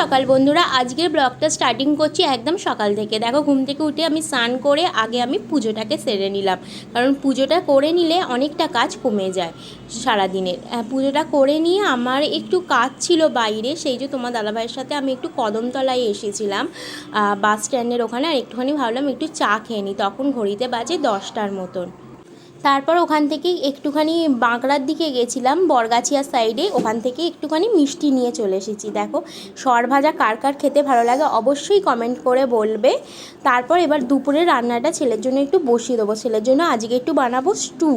সকাল বন্ধুরা, আজকের ব্লগটা স্টার্টিং করছি একদম সকাল থেকে। দেখো, ঘুম থেকে উঠে আমি স্নান করে আগে আমি পুজোটাকে সেরে নিলাম। কারণ পুজোটা করে নিলে অনেকটা কাজ কমে যায় সারাদিনের। পুজোটা করে নিয়ে আমার একটু কাজ ছিল বাইরে, সেই যে তোমার দাদাভাইয়ের সাথে আমি একটু কদমতলায় এসেছিলাম। বাস স্ট্যান্ডের ওখানে, আর একটুখানি ভাবলাম একটু চা খেয়ে নিই। তখন ঘড়িতে বাজে দশটার মতন। তারপর ওখান থেকে একটুখানি বাঁকড়ার দিকে গেছিলাম বরগাছিয়ার সাইডে ওখান থেকে একটুখানি মিষ্টি নিয়ে চলে এসেছি। দেখো, সর ভাজা কার কার খেতে ভালো লাগে অবশ্যই কমেন্ট করে বলবে। তারপর এবার দুপুরে রান্নাটা ছেলের জন্য একটু বসিয়ে দেবো। ছেলের জন্য আজকে একটু বানাবো স্টু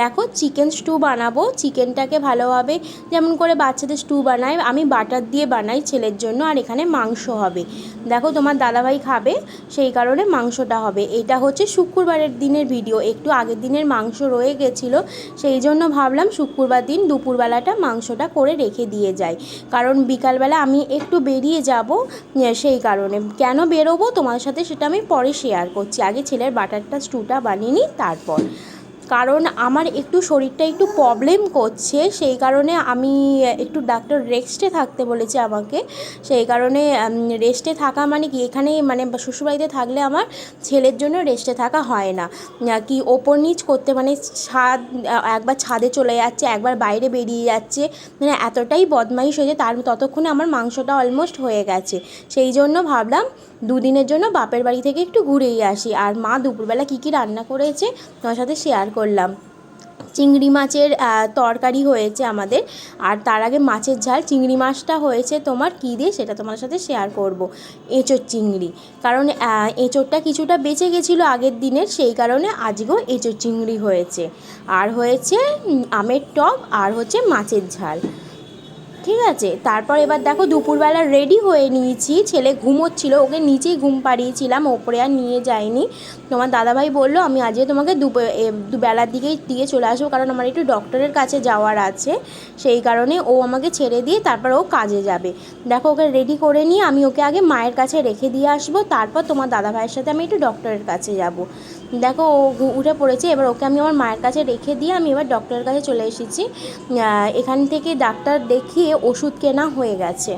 দেখো চিকেন স্টু বানাবো। চিকেনটাকে ভালোভাবে যেমন করে বাচ্চাদের স্টু বানায়, আমি বাটার দিয়ে বানাই ছেলের জন্য আর এখানে মাংস হবে। দেখো, তোমার দাদাভাই খাবে, সেই কারণে মাংসটা হবে। এটা হচ্ছে শুক্রবারের দিনের ভিডিও একটু আগের দিনের মাংস রয়ে গেছিল, সেই জন্য ভাবলাম শুক্রবার দিন দুপুরবেলাটা মাংসটা করে রেখে দিয়ে যাই। কারণ বিকালবেলা আমি একটু বেরিয়ে যাব সেই কারণে। কেন বেরোবো তোমার সাথে সেটা আমি পরে শেয়ার করছি। আগে ছেলের বাটারটা স্টুটা বানিয়ে নিই, তারপর। কারণ আমার একটু শরীরটা একটু প্রবলেম করছে, সেই কারণে আমি, একটু ডাক্তার রেস্টে থাকতে বলেছে আমাকে। সেই কারণে রেস্টে থাকা মানে কি, এখানে মানে শ্বশুরবাড়িতে থাকলে আমার ছেলের জন্য রেস্টে থাকা হয় না। কি ওপর নিচ করতে মানে ছাদ একবার ছাদে চলে যাচ্ছে, একবার বাইরে বেরিয়ে যাচ্ছে মানে এতটাই বদমাইশ হয়েছে, তার ততক্ষণে আমার মাংসটা অলমোস্ট হয়ে গেছে। সেই জন্য ভাবলাম দুদিনের জন্য বাপের বাড়ি থেকে একটু ঘুরেই আসি। আর মা দুপুরবেলা কী কী রান্না করেছে, তোমার সাথে শেয়ার করলাম। চিংড়ি মাছের তরকারি হয়েছে আমাদের। আর তার আগে মাছের ঝাল। চিংড়ি মাছটা হয়েছে তোমার কী দিয়ে? সেটা তোমার সাথে শেয়ার করব। এঁচোর চিংড়ি। কারণ এঁচোরটা কিছুটা বেঁচে গেছিল আগের দিনের। সেই কারণে আজকেও এঁচোর চিংড়ি হয়েছে। আর হয়েছে আমের টক। আর হচ্ছে মাছের ঝাল। ঠিক আছে? তারপর এবার দেখো দুপুরবেলা রেডি হয়ে নিয়েছি। ছেলে ঘুমোচ্ছিল, ওকে নিচেই ঘুম পাড়িয়েছিলাম, ওপরে আর নিয়ে যাইনি তোমার দাদাভাই বলল, আমি আজকে তোমাকে দুবেলার দিকেই দিয়ে চলে আসব, কারণ আমার একটু ডক্টরের কাছে যাওয়ার আছে। সেই কারণে ও আমাকে ছেড়ে দিয়ে তারপর ও কাজে যাবে। দেখো ওকে রেডি করে নিয়ে আমি ওকে আগে মায়ের কাছে রেখে দিয়ে আসব। তারপর তোমার দাদাভাইয়ের সাথে আমি একটু ডক্টরের কাছে যাব। দেখো, ও উঠে পড়েছে। এবার ওকে আমি আমার মায়ের কাছে রেখে দিয়ে আমি এবার ডক্টরের কাছে চলে এসেছি। এখান থেকে ডাক্তার দেখিয়ে ওষুধ কেনা হয়ে গেছে।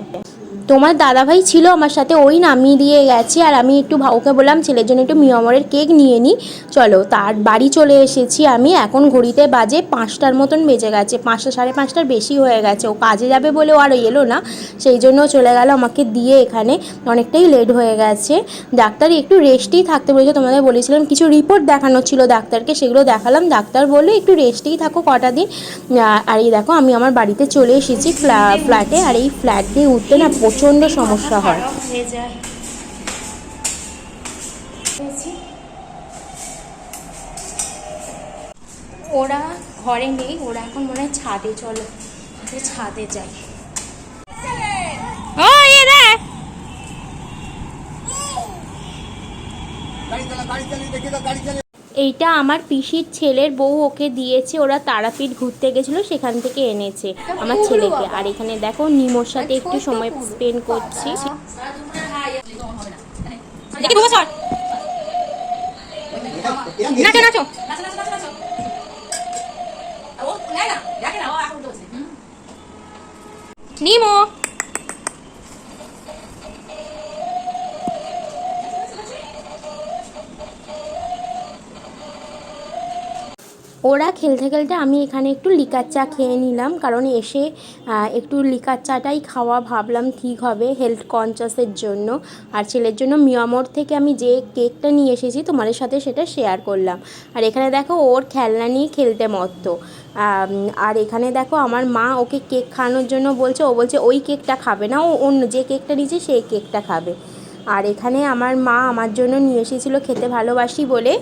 তোমার দাদাভাই ছিল আমার সাথে, ওই নামিয়ে দিয়ে গেছে। আর আমি একটু ভা- ওকে বললাম, ছেলের জন্য একটু মিয়ামরের কেক নিয়ে নিই চলো, তার বাড়ি চলে এসেছি আমি। এখন ঘড়িতে বাজে পাঁচটার মতন বেজে গেছে। পাঁচটা, সাড়ে পাঁচটার বেশি হয়ে গেছে। ও কাজে যাবে বলে আর এলো না। সেই জন্য চলে গেল আমাকে দিয়ে এখানে। অনেকটাই লেট হয়ে গেছে। ডাক্তার, একটু রেস্টেই থাকতে বলেছে। তোমাদের বলেছিলাম, কিছু রিপোর্ট দেখানো ছিল ডাক্তারকে, সেগুলো দেখালাম। ডাক্তার বলল, একটু রেস্টেই থাকো কটা দিন। আর এই দেখো, আমি আমার বাড়িতে চলে এসেছি ফ্ল্যা- ফ্ল্যাটে আর এই ফ্ল্যাট দিয়ে উঠতে না প্রচণ্ড সমস্যা হয়। হয়ে যায়। ওরা ঘরে নেই ওরা এখন মনে হয় ছাদে চলো যে ছাদে যাই ও এ রে! এইটা আমার পিসির ছেলের বউ ওকে দিয়েছে, ওরা তারাপীঠ ঘুরতে গেছিল, সেখান থেকে এনেছে আমার ছেলেকে। আর এখানে দেখো, নিমোর সাথে একটু সময় স্পেন্ড করছি। নিমো। ওরা খেলতে খেলতে আমি এখানে একটু লিকার চা খেয়ে নিলাম, কারণ এসে একটু লিকার চাটাই খাওয়া ভাবলাম ঠিক হবে হেলথ কনসিয়াসের জন্য। আর ছেলের জন্য মিয়ামোর থেকে আমি যে কেকটা নিয়ে এসেছি তোমাদের সাথে সেটা শেয়ার করলাম। আর এখানে দেখো ওর খেলনা নিয়ে খেলতে মত্ত। আর এখানে দেখো আমার মা ওকে কেক খাওয়ানোর জন্য বলছে, ও বলছে ওই কেকটা খাবে না, ও অন্য যে কেকটা নিয়েছে সেই কেকটা খাবে। আর এখানে আমার মা আমার জন্য নিয়ে এসেছিল খেতে ভালোবাসি বলে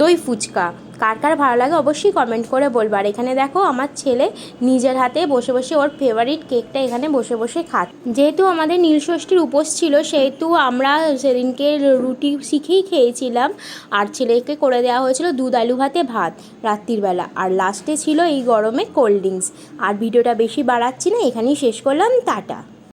দই ফুচকা। কার কার ভালো লাগে অবশ্যই কমেন্ট করে বলব। আর এখানে দেখো, আমার ছেলে নিজের হাতে বসে বসে ওর ফেভারিট কেকটা এখানে বসে বসে খাত যেহেতু আমাদের নীলষষ্ঠীর উপোস ছিল, সেহেতু আমরা সেদিনকে রুটি শিখেই খেয়েছিলাম। আর ছেলেকে করে দেওয়া হয়েছিল দুধ, আলু ভাতে ভাত রাত্রির বেলা। আর লাস্টে ছিল এই গরমে কোল্ড ড্রিঙ্কস আর ভিডিওটা বেশি বাড়াচ্ছি না, এখানেই শেষ করলাম। টাটা।